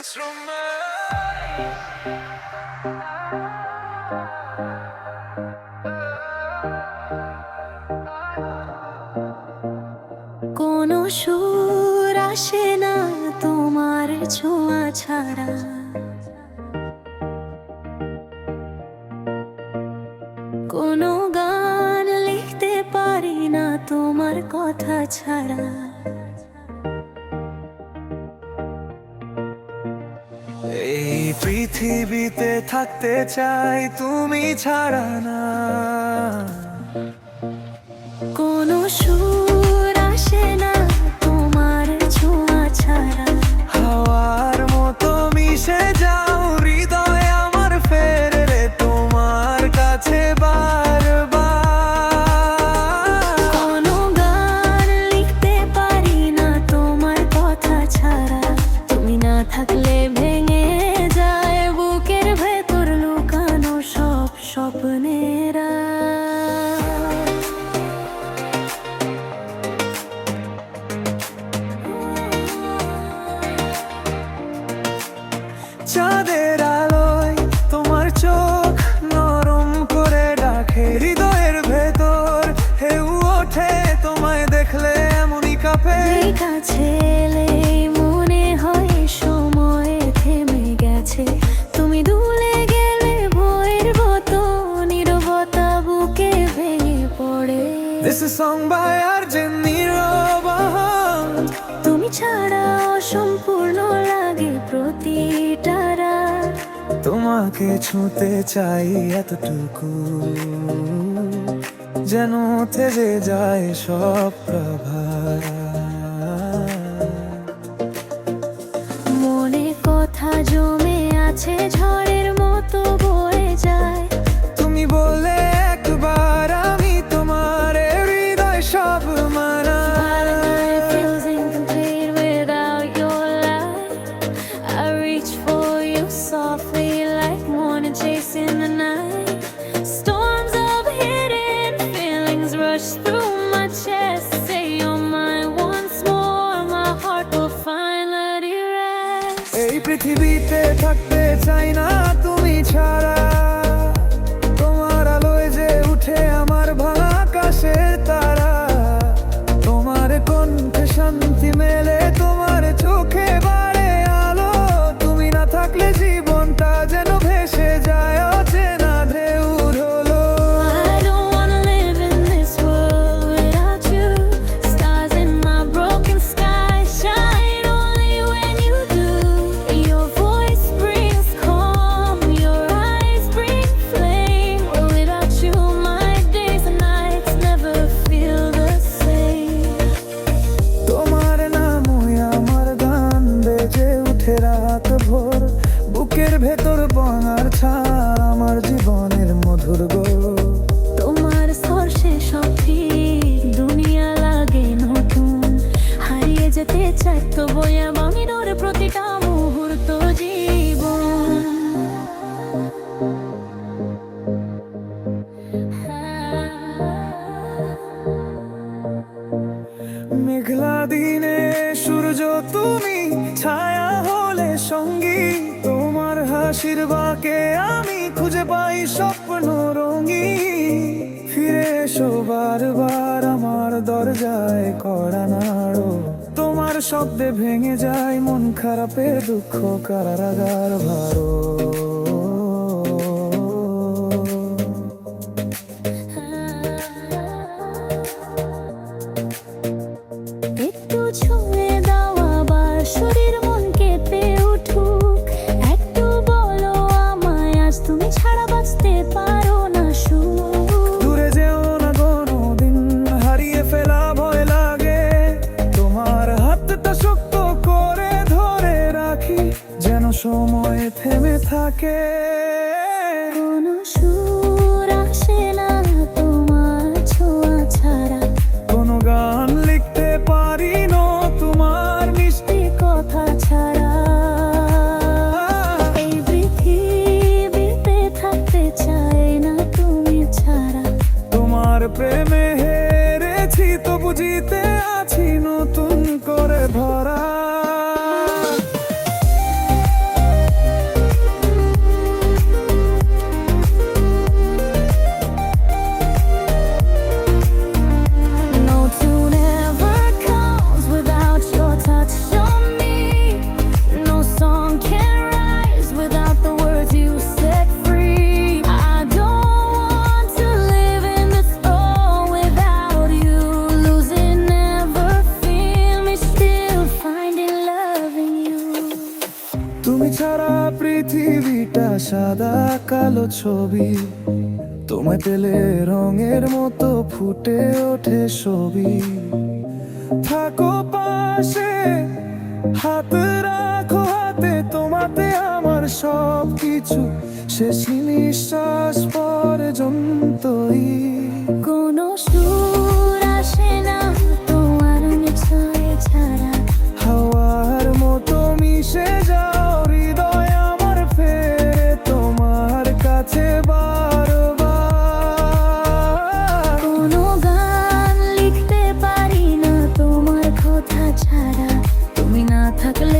কোনো সুর আসে না তোমার ছোঁয়া ছাড়া। কোনো গান লিখতে পারি না তোমার কথা ছাড়া। পৃথিবীতে থাকতে চাই তুমি ছাড়া না। কোনো সুর আসে না তোমার ছোঁয়া ছাড়া। হাওয়ার মতো মিশে যাও হৃদয় আমার ফেরে তোমার কাছে চাঁদের আলোয় তোমার চোখ নরম করে রাখে হৃদয়ের ভেতর হেউ ওঠে তোমায় দেখলে এমনই কাঁপে। এলেই মনে হয় সময় থেমে গেছে। তুমি দুলে গেলে বইয়ের মতো নীরবতা বুকে ভেঙে পড়ে। This is song by Arjun তুমি ছাড়া অসম্পূর্ণ লাগে প্রতিটা রাত তোমাকে ছুঁতে চাই এতটুকু। যেন থেকে যায় সব প্রভা মনে কথা জমে আছে ঝড়ের মতো বয়ে যায়। পৃথিবীতে থাকতে চাই না তুমি ছায়া হলে সঙ্গী। তোমার হাসির বাকে আমি খুঁজে পাই স্বপ্ন রঙি। ফিরে এসো বারবার আমার দরজায় কড়া নাড়ো। তোমার শব্দে ভেঙে যায় মন খারাপের দুঃখ কারাগার ভারো। সময় থেমে থাকে। পৃথিবীটা সাদা কালো ছবি। তোমায় পেলে রঙের মতো ফুটে ওঠে ছবি। থাকো পাশে, হাত রাখো হাতে, তোমাতে আমার সব কিছু শেষ নিঃশ্বাস পর্যন্তই। কোনো সুর থাকলে ভেঙে